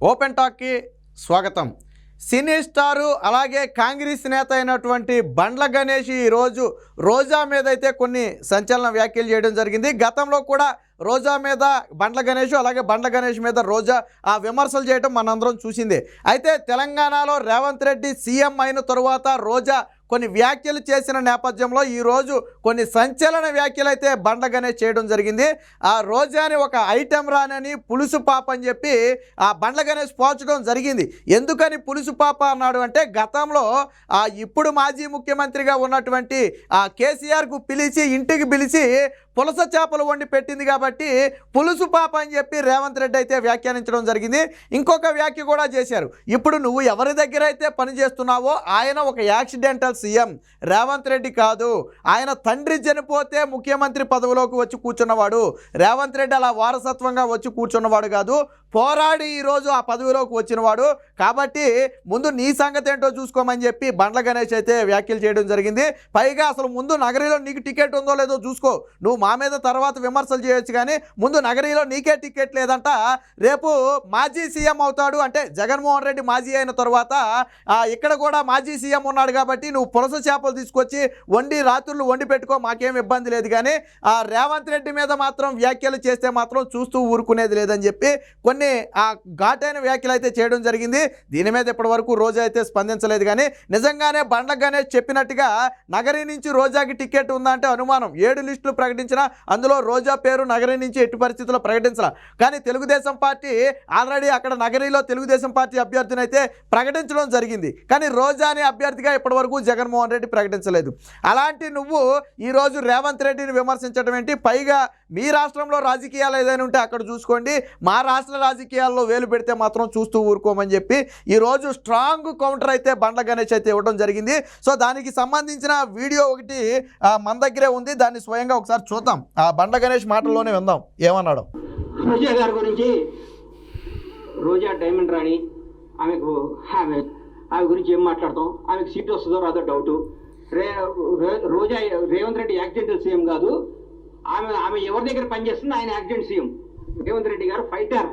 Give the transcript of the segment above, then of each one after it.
Open టాక్కి స్వాగతం. సినీ star అలాగే కాంగ్రెస్ నేత అయినటువంటి బండ్ల గణేష్ ఈరోజు రోజా మీద అయితే కొన్ని సంచలన వ్యాఖ్యలు చేయడం జరిగింది. గతంలో కూడా రోజా మీద బండ్ల గణేష్ అలాగే బండ్ల గణేష్ మీద రోజా ఆ విమర్శలు చేయడం మనందరం చూసిందే. అయితే తెలంగాణలో రేవంత్ రెడ్డి సీఎం అయిన తరువాత రోజా కొన్ని వ్యాఖ్యలు చేసిన నేపథ్యంలో ఈరోజు కొన్ని సంచలన వ్యాఖ్యలు అయితే బండ్ల గణేష్ చేయడం జరిగింది. ఆ రోజాని ఒక ఐటెం రానని పులుసు పాప అని చెప్పి ఆ బండ్ల గణేష్ పోల్చడం జరిగింది. ఎందుకని పులుసు పాప అన్నాడు అంటే గతంలో ఆ ఇప్పుడు మాజీ ముఖ్యమంత్రిగా ఉన్నటువంటి ఆ కేసీఆర్కు పిలిచి ఇంటికి పిలిచి పులస చేపలు వండి పెట్టింది కాబట్టి పులుసు పాప అని చెప్పి రేవంత్ రెడ్డి అయితే వ్యాఖ్యానించడం జరిగింది. ఇంకొక వ్యాఖ్య కూడా చేశారు. ఇప్పుడు నువ్వు ఎవరి దగ్గర అయితే పని చేస్తున్నావో ఆయన ఒక యాక్సిడెంటల్ సీఎం. రేవంత్ రెడ్డి కాదు. ఆయన తండ్రి చనిపోతే ముఖ్యమంత్రి పదవిలోకి వచ్చి కూర్చున్నవాడు. రేవంత్ రెడ్డి అలా వారసత్వంగా వచ్చి కూర్చున్నవాడు కాదు. పోరాడి ఈరోజు ఆ పదవిలోకి వచ్చినవాడు. కాబట్టి ముందు నీ సంగతి ఏంటో చూసుకోమని చెప్పి బండ్ల గణేష్ అయితే వ్యాఖ్యలు చేయడం జరిగింది. పైగా అసలు ముందు నగరీలో నీకు టికెట్ ఉందో లేదో చూసుకో. నువ్వు మా మీద తర్వాత విమర్శలు చేయొచ్చు కానీ ముందు నగరీలో నీకే టికెట్ లేదంట. రేపు మాజీ సీఎం అవుతాడు. అంటే జగన్మోహన్ రెడ్డి మాజీ అయిన తర్వాత ఇక్కడ కూడా మాజీ సీఎం ఉన్నాడు కాబట్టి నువ్వు పులస చేపలు తీసుకొచ్చి వండి రాత్రులు వండి పెట్టుకో మాకేం ఇబ్బంది లేదు కానీ ఆ రేవంత్ రెడ్డి మీద మాత్రం వ్యాఖ్యలు చేస్తే మాత్రం చూస్తూ ఊరుకునేది లేదని చెప్పి కొన్ని ఆ ఘాటైన వ్యాఖ్యలు అయితే చేయడం జరిగింది. దీని మీద ఇప్పటివరకు రోజా అయితే స్పందించలేదు కానీ నిజంగానే బండ్ల గణేష్ చెప్పినట్టుగా నగరి నుంచి రోజాకి టికెట్ ఉందంటే అనుమానం. ఏడు లిస్టులు ప్రకటించిన అందులో రోజా పేరు నగరి నుంచి ఎట్టి పరిస్థితుల్లో ప్రకటించాల. కానీ తెలుగుదేశం పార్టీ ఆల్రెడీ అక్కడ నగరిలో తెలుగుదేశం పార్టీ అభ్యర్థిని అయితే ప్రకటించడం జరిగింది. కానీ రోజా అనే అభ్యర్థిగా ఇప్పటివరకు జగన్మోహన్ రెడ్డి ప్రకటించలేదు. అలాంటి నువ్వు ఈరోజు రేవంత్ రెడ్డిని విమర్శించడం ఏంటి? పైగా మీ రాష్ట్రంలో రాజకీయాలు ఏదైనా ఉంటే అక్కడ చూసుకోండి. మా రాష్ట్ర రాజకీయాల్లో వేలు పెడితే మాత్రం చూస్తూ ఊరుకోమని చెప్పి ఈరోజు స్ట్రాంగ్ కౌంటర్ అయితే బండ్ల గణేష్ అయితే ఇవ్వడం జరిగింది. సో దానికి సంబంధించిన వీడియో ఒకటి మన దగ్గరే ఉంది. దాన్ని స్వయంగా ఒకసారి చూద్దాం. ఆ బండ్ల గణేష్ మాటల్లోనే విందాం. ఏమన్నాడు? రోజా గారి గురించి రోజా డైమండ్ రాణి ఆమెకు ఆమె ఆమె గురించి ఏం మాట్లాడతాం? ఆమెకు సీట్ వస్తుందో రాదో డౌట్ రే రే- రోజా రేవంత్ రెడ్డి యాక్సిడెంటల్ సీఎం కాదు. ఆమె ఆమె ఎవరి దగ్గర పనిచేస్తుంది ఆయన యాక్సిడెంట్ సీఎం. రేవంత్ రెడ్డి గారు ఫైటర్.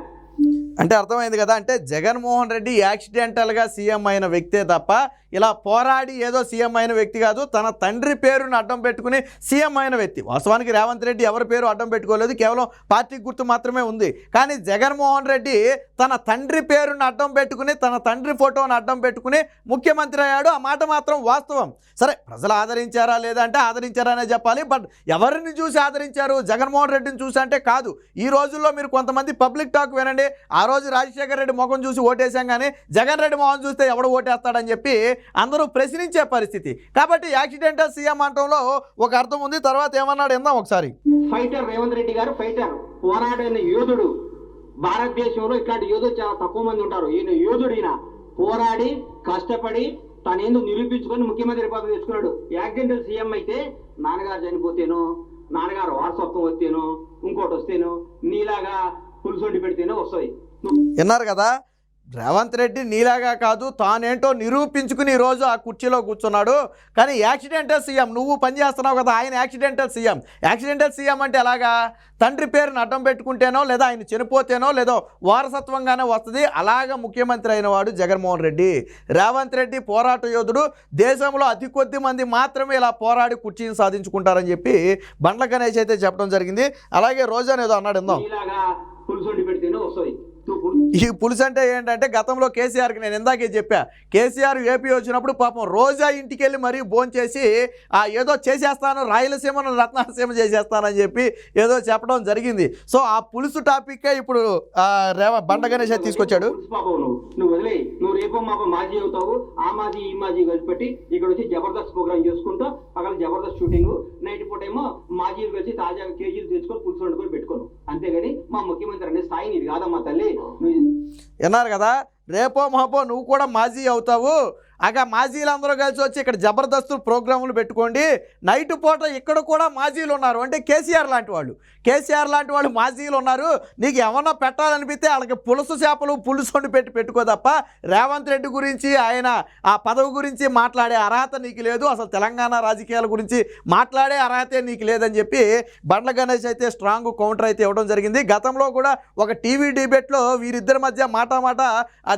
అంటే అర్థమైంది కదా? అంటే జగన్మోహన్ రెడ్డి యాక్సిడెంటల్గా సీఎం అయిన వ్యక్తే తప్ప ఇలా పోరాడి ఏదో సీఎం అయిన వ్యక్తి కాదు తన తండ్రి పేరును అడ్డం పెట్టుకుని సీఎం అయిన వ్యక్తి. వాస్తవానికి రేవంత్ రెడ్డి ఎవరి పేరు అడ్డం పెట్టుకోలేదు కేవలం పార్టీ గుర్తు మాత్రమే ఉంది. కానీ జగన్మోహన్ రెడ్డి తన తండ్రి పేరును అడ్డం పెట్టుకుని తన తండ్రి ఫోటోను అడ్డం పెట్టుకుని ముఖ్యమంత్రి అయ్యాడు. ఆ మాట మాత్రం వాస్తవం. సరే ప్రజలు ఆదరించారా లేదా అంటే ఆదరించారనే చెప్పాలి. బట్ ఎవరిని చూసి ఆదరించారు? జగన్మోహన్ రెడ్డిని చూసి అంటే కాదు. ఈ రోజుల్లో మీరు కొంతమంది పబ్లిక్ టాక్ వినండి. ఆ రోజు రాజశేఖర రెడ్డి ముఖం చూసి ఓటేసాం కానీ జగన్ రెడ్డి మొహం చూస్తే ఎవడు ఓటేస్తాడని చెప్పి అందరూ ప్రశ్నించే పరిస్థితి. కాబట్టి యాక్సిడెంటల్ సీఎం అంటంలో ఒక అర్థం ఉంది తర్వాత ఏమన్నాడు విందాం ఒకసారి. ఫైటర్ రేవంత్ రెడ్డి గారు ఫైటర్ పోరాడైన యోధుడు. భారతదేశంలో ఇట్లాంటి యోధులు చాలా తక్కువ మంది ఉంటారు. ఈయన యోధుడు ఈయన. పోరాడి కష్టపడి తనేందు నిరూపించుకొని ముఖ్యమంత్రి పదవి తెచ్చుకున్నాడు యాక్సిడెంటల్ సీఎం అయితే నాన్నగారు చనిపోతేను నాన్నగారు వారసత్వం వస్తేను ఇంకోటి వస్తేను నీలాగా పెడితేనో విన్నారు కదా? రేవంత్ రెడ్డి నీలాగా కాదు తానేంటో నిరూపించుకుని ఈరోజు ఆ కుర్చీలో కూర్చున్నాడు. కానీ యాక్సిడెంటల్ సీఎం నువ్వు పనిచేస్తున్నావు కదా ఆయన యాక్సిడెంటల్ సీఎం. యాక్సిడెంటల్ సీఎం అంటే ఎలాగా? తండ్రి పేరుని అడ్డం పెట్టుకుంటేనో లేదా ఆయన చనిపోతేనో లేదో వారసత్వంగానే వస్తుంది. అలాగ ముఖ్యమంత్రి అయిన వాడు జగన్మోహన్ రెడ్డి. రేవంత్ రెడ్డి పోరాట యోధుడు. దేశంలో అతి కొద్ది మంది మాత్రమే ఇలా పోరాడి కుర్చీని సాధించుకుంటారని చెప్పి బండ్ల గణేష్ అయితే చెప్పడం జరిగింది. అలాగే రోజా ఏదో అన్నాడు ఇందాం నీలాగా పెడితేనే పెడితేనో వస్తుంది. ఈ పులుసు అంటే ఏంటంటే గతంలో కేసీఆర్కి నేను ఇందాకే చెప్పా. కేసీఆర్ ఏపీ వచ్చినప్పుడు పాపం రోజా ఇంటికి వెళ్ళి మరీ భోంచేసి చేసి ఆ ఏదో చేసేస్తాను రాయలసీమను రత్నాలసీమ చేసేస్తానని చెప్పి ఏదో చెప్పడం జరిగింది. సో ఆ పులుసు టాపిక్కే ఇప్పుడు రేవ బండ గణేష్ తీసుకొచ్చాడు. నువ్వు నువ్వు వదిలే నువ్వు మాజీ అవుతావు ఆ మాజీ ఈ మాజీ కలిపి ఇక్కడ వచ్చి జబర్దస్త్ ప్రోగ్రామ్ చేసుకుంటూ. అక్కడ జబర్దస్త్ షూటింగ్ నైట్ పూట ఏమో మాజీలు కలిసి తాజాగా కేజీలు తెచ్చుకొని పులుసు వండుకొని పెట్టుకోను. అంతేగాని మా ముఖ్యమంత్రి అనే స్థాయి ఇది కాదమ్మా తల్లి. విన్నారు కదా? రేపో మాపో నువ్వు కూడా మాజీ అవుతావు. ఆగా మాజీలందరూ కలిసి వచ్చి ఇక్కడ జబర్దస్త్ ప్రోగ్రాములు పెట్టుకోండి. నైట్ పూట ఇక్కడ కూడా మాజీలు ఉన్నారు. అంటే కేసీఆర్ లాంటి వాళ్ళు. కేసీఆర్ లాంటి వాళ్ళు మాజీలు ఉన్నారు. నీకు ఏమన్నా పెట్టాలనిపిస్తే వాళ్ళకి పులుసు చేపలు పులుసు వండి పెట్టి పెట్టుకో తప్ప రేవంత్ రెడ్డి గురించి ఆయన ఆ పదవి గురించి మాట్లాడే అర్హత నీకు లేదు. అసలు తెలంగాణ రాజకీయాల గురించి మాట్లాడే అర్హతే నీకు లేదని చెప్పి బండ్ల గణేష్ అయితే స్ట్రాంగ్ కౌంటర్ అయితే ఇవ్వడం జరిగింది. గతంలో కూడా ఒక టీవీ డిబేట్లో వీరిద్దరి మధ్య మాట మాట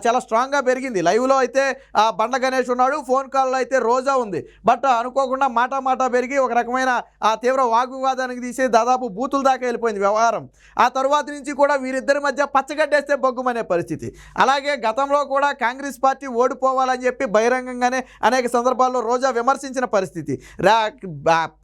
చాలా స్ట్రాంగ్గా పెరిగింది. లైవ్లో అయితే ఆ, బండ్ల గణేష్ ఉన్నాడు ఫోన్ కాల్లో అయితే రోజా ఉంది. బట్ అనుకోకుండా మాట మాట పెరిగి ఒక రకమైన ఆ తీవ్ర వాగ్వివాదానికి తీసి దాదాపు బూతుల దాకా వెళ్ళిపోయింది వ్యవహారం. ఆ తర్వాత నుంచి కూడా వీరిద్దరి మధ్య పచ్చగడ్డేస్తే బొగ్గుమనే పరిస్థితి. అలాగే గతంలో కూడా కాంగ్రెస్ పార్టీ ఓడిపోవాలని చెప్పి బహిరంగంగానే అనేక సందర్భాల్లో రోజా విమర్శించిన పరిస్థితి. రా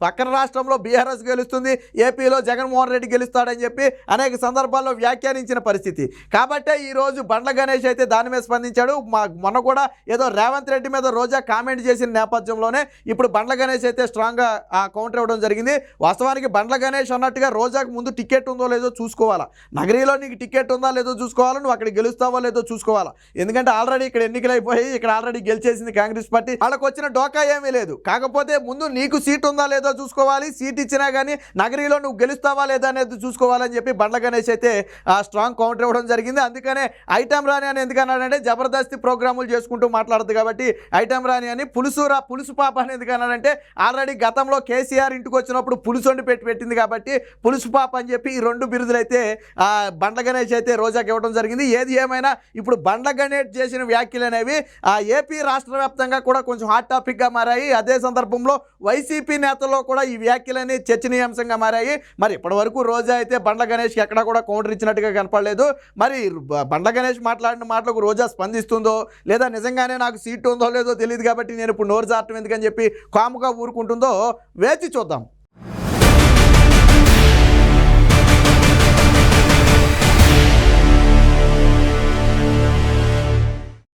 పక్కన రాష్ట్రంలో బీఆర్ఎస్ గెలుస్తుంది ఏపీలో జగన్మోహన్ రెడ్డి గెలుస్తాడని చెప్పి అనేక సందర్భాల్లో వ్యాఖ్యానించిన పరిస్థితి. కాబట్టే ఈరోజు బండ్ల గణేష్ అయితే దాని మీద స్పందించాడు. మా మొన్న కూడా ఏదో రేవంత్ రెడ్డి మీద రోజా కామెంట్ చేసిన నేపథ్యంలోనే ఇప్పుడు బండ్ల గణేష్ అయితే స్ట్రాంగ్గా ఆ కౌంటర్ ఇవ్వడం జరిగింది. వాస్తవానికి బండ్ల గణేష్ అన్నట్టుగా రోజాకు ముందు టికెట్ ఉందో లేదో చూసుకోవాలా? నగరీలో నీకు టికెట్ ఉందా లేదో చూసుకోవాలా? నువ్వు అక్కడ గెలుస్తావో లేదో చూసుకోవాలా? ఎందుకంటే ఆల్రెడీ ఇక్కడ ఎన్నికలు అయిపోయి ఇక్కడ ఆల్రెడీ గెలిచేసింది కాంగ్రెస్ పార్టీ. వాళ్ళకి వచ్చిన డోకా ఏమీ లేదు. కాకపోతే ముందు నీకు సీట్ ఉందా లేదో చూసుకోవాలి. సీట్ ఇచ్చినా కానీ నగరీలో నువ్వు గెలుస్తావా లేదా అనేది చూసుకోవాలని చెప్పి బండ్ల గణేష్ అయితే ఆ స్ట్రాంగ్ కౌంటర్ ఇవ్వడం జరిగింది. అందుకనే ఐటమ్ రాని అని ఎందుకన్నాడంటే జబర్దస్తి ప్రోగ్రాములు చేసుకుంటూ మాట్లాడదు కాబట్టి ఐటెం రాని అని పులుసు రా పులుసు పాప అనేది కన్నాడంటే ఆల్రెడీ గతంలో కేసీఆర్ ఇంటికి వచ్చినప్పుడు పులుసు వండి పెట్టి పెట్టింది కాబట్టి పులుసు పాప అని చెప్పి ఈ రెండు బిరుదులు అయితే బండ్ల గణేష్ అయితే రోజాకి ఇవ్వడం జరిగింది. ఏది ఏమైనా ఇప్పుడు బండ్ల గణేష్ చేసిన వ్యాఖ్యలు అనేవి ఏపీ రాష్ట్ర వ్యాప్తంగా కూడా కొంచెం హాట్ టాపిక్గా మారాయి. అదే సందర్భంలో వైసీపీ నేతల్లో కూడా ఈ వ్యాఖ్యలని చర్చనీయాంశంగా మారాయి. మరి ఇప్పటివరకు రోజా అయితే బండ్ల గణేష్కి ఎక్కడా కూడా కౌంటర్ ఇచ్చినట్టుగా కనపడలేదు. మరి బండ్ల గణేష్ మాట్లాడిన మాటలకు రోజా స్పందిస్తుందో లేదా నిజంగానే నాకు సీటు ఉందో లేదో తెలియదు కాబట్టి నేను ఇప్పుడు నోరు జారటం ఎందుకని చెప్పి కాముగా ఊరుకుంటుందో వేచి చూద్దాం.